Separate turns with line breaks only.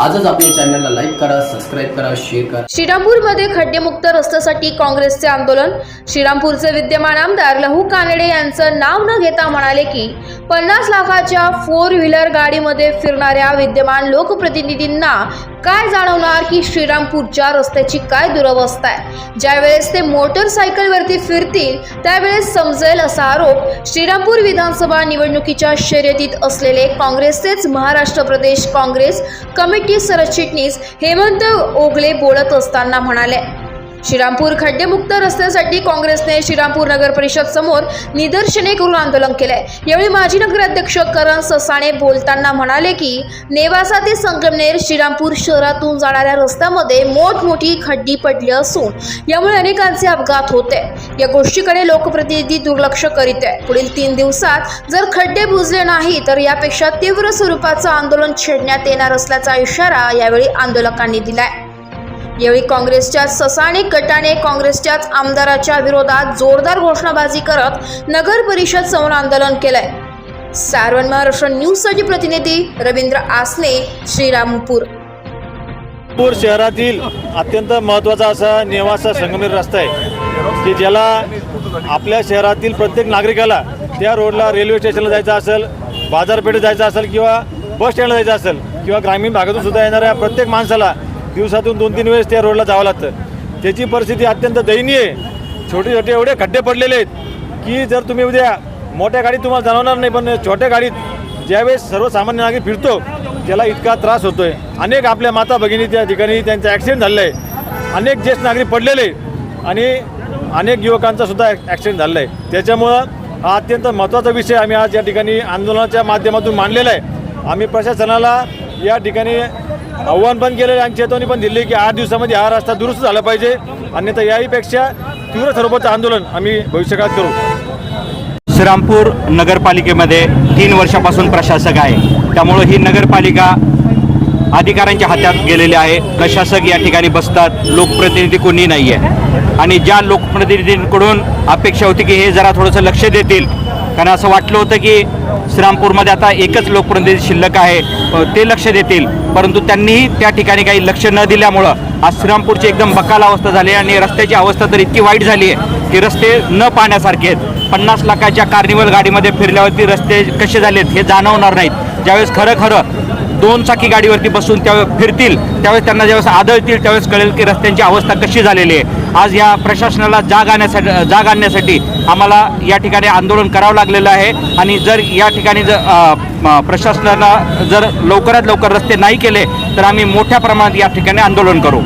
आजच आपल्या चॅनलला लाईक करा सबस्क्राईब करा शेअर करा.
श्रीरामपूरमध्ये खड्डेमुक्त रस्त्यासाठी काँग्रेसचे आंदोलन. श्रीरामपूरचे विद्यमान आमदार लहू कानडे यांचं नाव न घेता म्हणाले की पन्नास लाखाच्या फोर व्हीलर गाडीमध्ये फिरणाऱ्या विद्यमान लोकप्रतिनिधींना काय जाणवणार की श्रीरामपूरच्या रस्त्याची काय दुरवस्था आहे? ज्यावेळेस ते मोटरसायकलवरती फिरतील त्यावेळेस समजेल असा आरोप श्रीरामपूर विधानसभा निवडणुकीच्या शर्यतीत असलेले काँग्रेसचेच महाराष्ट्र प्रदेश काँग्रेस कमिटी सरचिटणीस हेमंत ओगले बोलत असताना म्हणाले श्रीरामपूर खड्डेमुक्त रस्त्यासाठी काँग्रेसने श्रीरामपूर नगर परिषद समोर निदर्शने करून आंदोलन केलंय. यावेळी माजी नगराध्यक्ष करण ससाणे बोलताना म्हणाले की नेवासा ते संगमनेर श्रीरामपूर शहरातून जाणाऱ्या रस्त्यामध्ये मोठमोठी खड्डी पडली असून यामुळे अनेकांचे अपघात होते. या गोष्टीकडे लोकप्रतिनिधी दुर्लक्ष करीत आहे पुढील तीन दिवसात जर खड्डे बुजले नाही तर यापेक्षा तीव्र स्वरूपाचं आंदोलन छेडण्यात येणार असल्याचा इशारा यावेळी आंदोलकांनी दिलाय. यावेळी काँग्रेसच्या ससाणे गटाने काँग्रेसच्याच आमदाराच्या विरोधात जोरदार घोषणाबाजी करत नगर परिषद समोर आंदोलन केलंय. सारवन महाराष्ट्र न्यूजसाठी प्रतिनिधी रवींद्र आसने श्रीरामपूर.
नागपूर शहरातील अत्यंत महत्त्वाचा असा नेवासा संगमेर रस्ता आहे की ज्याला आपल्या शहरातील प्रत्येक नागरिकाला त्या रोडला रेल्वे स्टेशनला जायचं असेल बाजारपेठेत जायचं असेल किंवा बस स्टँडला जायचं असेल किंवा ग्रामीण भागातून सुद्धा येणाऱ्या प्रत्येक माणसाला दिवसातून दोन तीन वेळेस त्या रोडला जावं लागतं. त्याची परिस्थिती अत्यंत दयनीय आहे. छोटे छोटे एवढे खड्डे पडलेले आहेत की जर तुम्ही उद्या मोठ्या गाडीत तुम्हाला जाणवणार नाही पण छोट्या गाडीत ज्यावेळेस सर्वसामान्य नागरिक फिरतो त्याला इतका त्रास होतोय. अनेक आपल्या माता भगिनी त्या ठिकाणी त्यांचा ॲक्सिडेंट झालेला आहे. अनेक ज्येष्ठ नागरिक पडलेले आणि अनेक युवकांचा सुद्धा ॲक्सिडेंट झालेला आहे. त्याच्यामुळं हा अत्यंत महत्त्वाचा विषय आम्ही आज या ठिकाणी आंदोलनाच्या माध्यमातून मांडलेला आहे. आम्ही प्रशासनाला या ठिकाणी आव्हान पण केलेलं आणि चेतवणी पण दिली की आठ दिवसामध्ये हा रस्ता दुरुस्त झाला पाहिजे. अन्यथा याहीपेक्षा तीव्र स्वरूपाचं आंदोलन आम्ही भविष्यकाळात करू.
श्रीरामपूर नगरपालिकेमध्ये तीन वर्षापासून प्रशासक आहे. त्यामुळं ही नगरपालिका अधिकाऱ्यांच्या हातात गेलेली आहे. प्रशासक या ठिकाणी बसतात. लोकप्रतिनिधी कोणी नाही आहे आणि ज्या लोकप्रतिनिधींकडून अपेक्षा होती की हे जरा थोडंसं लक्ष देतील कारण असं वाटलं होतं की श्रीरामपूरमध्ये आता एकच लोकप्रतिनिधी शिल्लक आहे ते लक्ष देतील. परंतु त्यांनीही त्या ठिकाणी काही लक्ष न दिल्यामुळं आज श्रीरामपूरची एकदम बकाल अवस्था झाली आहे आणि रस्त्याची अवस्था तर इतकी वाईट झाली आहे की रस्ते न पाहण्यासारखे आहेत. पन्नास लाखाच्या कार्निवल गाडीमध्ये फिरल्यावरती रस्ते कसे झालेत हे जाणवणार नाहीत. ज्यावेळेस खरं खरं दोन चाकी गाडीवरती बसून त्यावेळेस फिरतील त्यावेळेस त्यांना ज्यावेळेस आदळतील त्यावेळेस कळेल की रस्त्यांची अवस्था कशी झालेली आहे. आज या प्रशासनाला जाग आणण्यासाठी जाग आणण्यासाठी आम्हाला या ठिकाणी आंदोलन करावं लागलेलं आहे. आणि जर या ठिकाणी जर प्रशासनाला जर लवकरात लवकर रस्ते नाही केले तर आम्ही मोठ्या प्रमाणात या ठिकाणी आंदोलन करू.